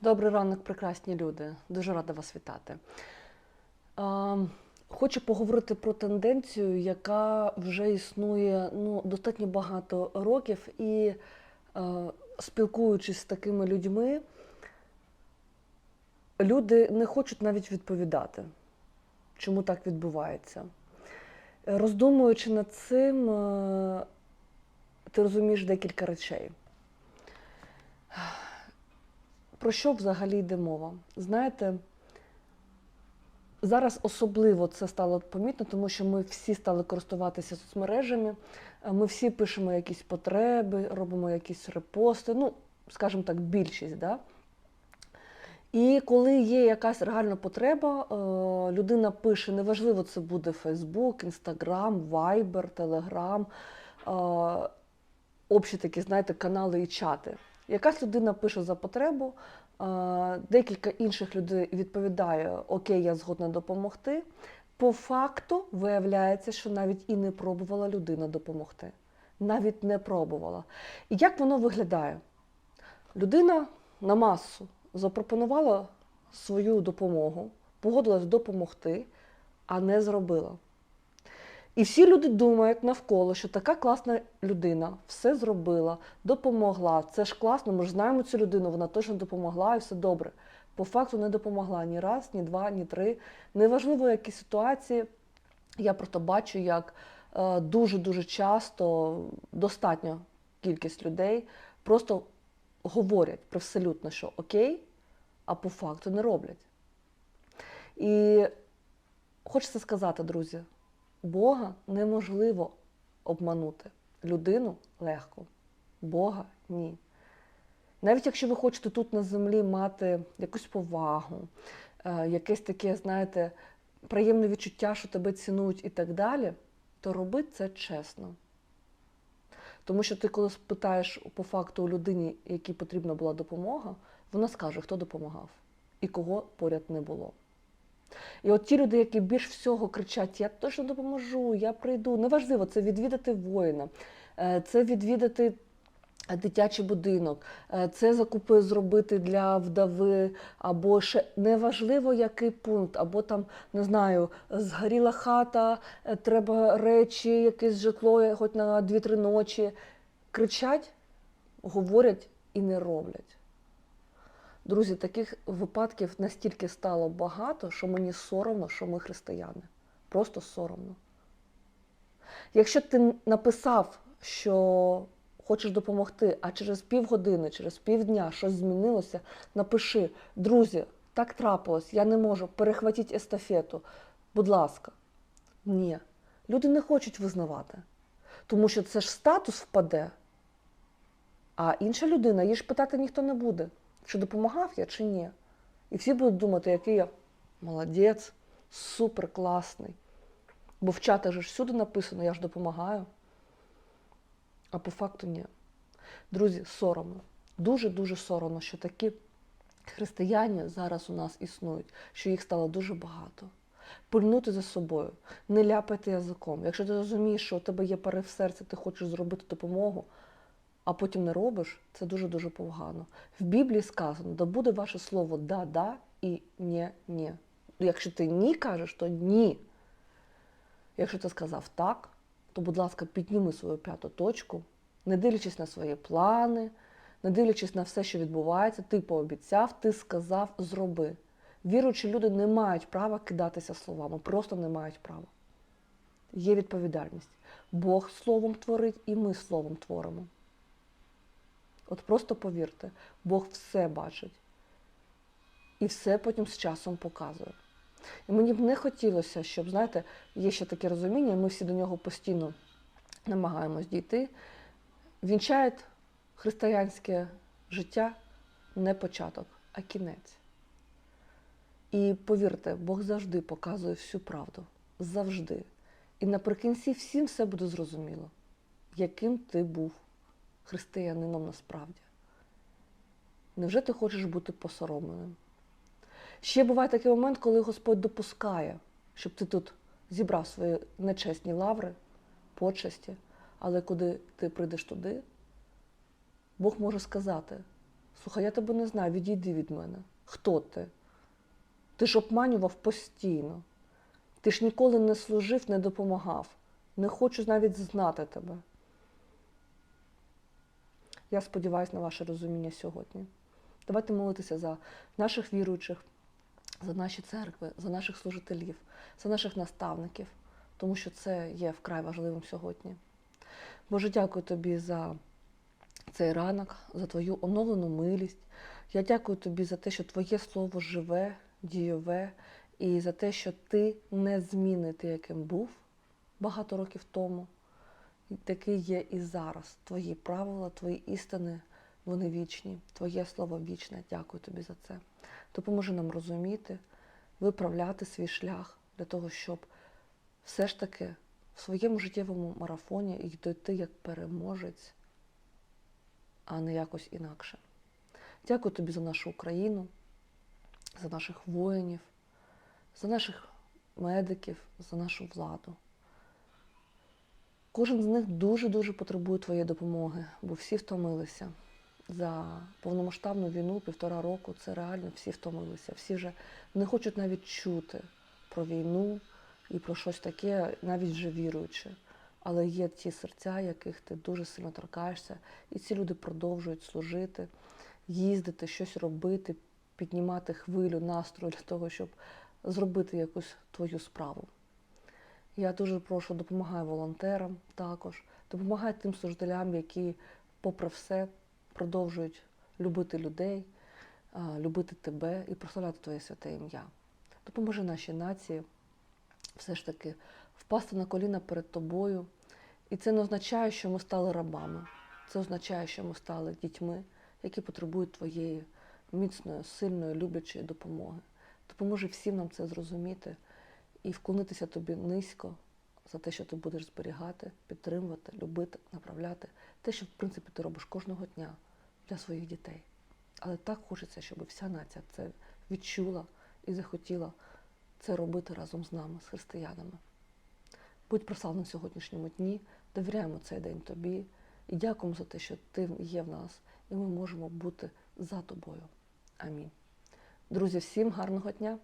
Добрий ранок, прекрасні люди. Дуже рада вас вітати. Хочу поговорити про тенденцію, яка вже існує ну, достатньо багато років, і спілкуючись з такими людьми, люди не хочуть навіть відповідати, чому так відбувається. Роздумуючи над цим, ти розумієш декілька речей. Про що взагалі йде мова? Знаєте, зараз особливо це стало помітно, тому що ми всі стали користуватися соцмережами, е, ми всі пишемо якісь потреби, робимо якісь репости, ну, скажімо так, більшість. Да? І коли є якась реальна потреба, е, людина пише, неважливо, це буде Instagram, Viber, Telegram, е, общі такі, знаєте, канали і чати. Якась людина пише за потребу, е, декілька інших людей відповідає Окей, я згодна допомогти. По факту виявляється, що навіть і не пробувала людина допомогти. Навіть не пробувала. І як воно виглядає? Людина на масу запропонувала свою допомогу, погодилась допомогти, а не зробила. І всі люди думають навколо, що така класна людина все зробила, допомогла. Це ж класно, ми ж знаємо цю людину, вона точно допомогла і все добре. По факту не допомогла ні раз, ні два, ні три. Неважливо, які ситуації. Я просто бачу, як е, дуже-дуже часто достатня кількість людей просто говорять привселютно, що окей, а по факту не роблять. І хочеться сказати, друзі, Бога неможливо обманути. Людину легко, Бога ні. Навіть якщо ви хочете тут на землі мати якусь повагу, е, якесь таке, знаєте, приємне відчуття, що тебе цінують і так далі, то роби це чесно. Тому що ти, коли спитаєш по факту у людині, якій потрібна була допомога, вона скаже, хто допомагав і кого поряд не було. І от ті люди, які більш всього кричать, я точно допоможу, я прийду. Неважливо, це відвідати воїна, е, це відвідати дитячий будинок, е, це закупи зробити для вдави, або ще неважливо, який пункт, або там, не знаю, згоріла хата, е, треба речі, якесь житло, хоч на 2-3 ночі. Кричать, говорять і не роблять. Друзі, таких випадків настільки стало багато, що мені соромно, що ми християни. Просто соромно. Якщо ти написав, що хочеш допомогти, а через півгодини, через півдня щось змінилося, напиши, друзі, так трапилось, я не можу, перехватіть естафету. Будь ласка. Ні. Люди не хочуть визнавати. Тому що це ж статус впаде. А інша людина, її ж питати ніхто не буде чи допомагав я, чи ні. І всі будуть думати, який я молодець, супер класний. Бо в чатах же ж всюди написано, я ж допомагаю. А по факту ні. Друзі, соромно. Дуже-дуже соромно, що такі християни зараз у нас існують, що їх стало дуже багато. Пильнути за собою, не ляпати язиком. Якщо ти розумієш, що у тебе є пари в серці, ти хочеш зробити допомогу, а потім не робиш, це дуже-дуже погано. В Біблії сказано, да буде ваше слово да-да і ні-ні. Якщо ти ні кажеш, то ні. Якщо ти сказав так, то, будь ласка, підніми свою п'яту точку, не дивлячись на свої плани, не дивлячись на все, що відбувається, ти пообіцяв, ти сказав, зроби. Віруючі люди не мають права кидатися словами, просто не мають права. Є відповідальність. Бог словом творить, і ми словом творимо. От просто повірте, Бог все бачить. І все потім з часом показує. І мені б не хотілося, щоб, знаєте, є ще таке розуміння, ми всі до нього постійно намагаємось дійти. Вінчає християнське життя не початок, а кінець. І повірте, Бог завжди показує всю правду. Завжди. І наприкінці всім все буде зрозуміло, яким ти був християнином насправді. Невже ти хочеш бути посоромленим? Ще буває такий момент, коли Господь допускає, щоб ти тут зібрав свої нечесні лаври, почесті, але куди ти прийдеш туди, Бог може сказати: Слухай, я тебе не знаю, відійди від мене. Хто ти? Ти ж обманював постійно. Ти ж ніколи не служив, не допомагав. Не хочу навіть знати тебе. Я сподіваюся на ваше розуміння сьогодні. Давайте молитися за наших віруючих, за наші церкви, за наших служителів, за наших наставників, тому що це є вкрай важливим сьогодні. Боже, дякую тобі за цей ранок, за твою оновлену милість. Я дякую тобі за те, що твоє слово живе, дійове, і за те, що ти не змінний ти, яким був багато років тому. Такий є і зараз. Твої правила, твої істини, вони вічні. Твоє слово вічне. Дякую тобі за це. Допоможи нам розуміти, виправляти свій шлях для того, щоб все ж таки в своєму життєвому марафоні і дойти як переможець, а не якось інакше. Дякую тобі за нашу Україну, за наших воїнів, за наших медиків, за нашу владу. Кожен з них дуже-дуже потребує твоєї допомоги, бо всі втомилися. За повномасштабну війну півтора року це реально всі втомилися. Всі вже не хочуть навіть чути про війну і про щось таке, навіть вже віруючи. Але є ті серця, яких ти дуже сильно торкаєшся, і ці люди продовжують служити, їздити, щось робити, піднімати хвилю, настрою для того, щоб зробити якусь твою справу. Я дуже прошу, допомагай волонтерам також, допомагай тим служителям, які, попри все, продовжують любити людей, любити тебе і прославляти Твоє святе ім'я. Допоможи нашій нації все ж таки впасти на коліна перед тобою. І це не означає, що ми стали рабами. Це означає, що ми стали дітьми, які потребують твоєї міцної, сильної, люблячої допомоги. Допоможи всім нам це зрозуміти і вклонитися тобі низько за те, що ти будеш зберігати, підтримувати, любити, направляти, те, що в принципі ти робиш кожного дня для своїх дітей. Але так хочеться, щоб вся нація це відчула і захотіла це робити разом з нами, з християнами. Будь прославлений в сьогоднішньому дні, довіряємо цей день тобі і дякуємо за те, що ти є в нас, і ми можемо бути за тобою. Амінь. Друзі, всім гарного дня!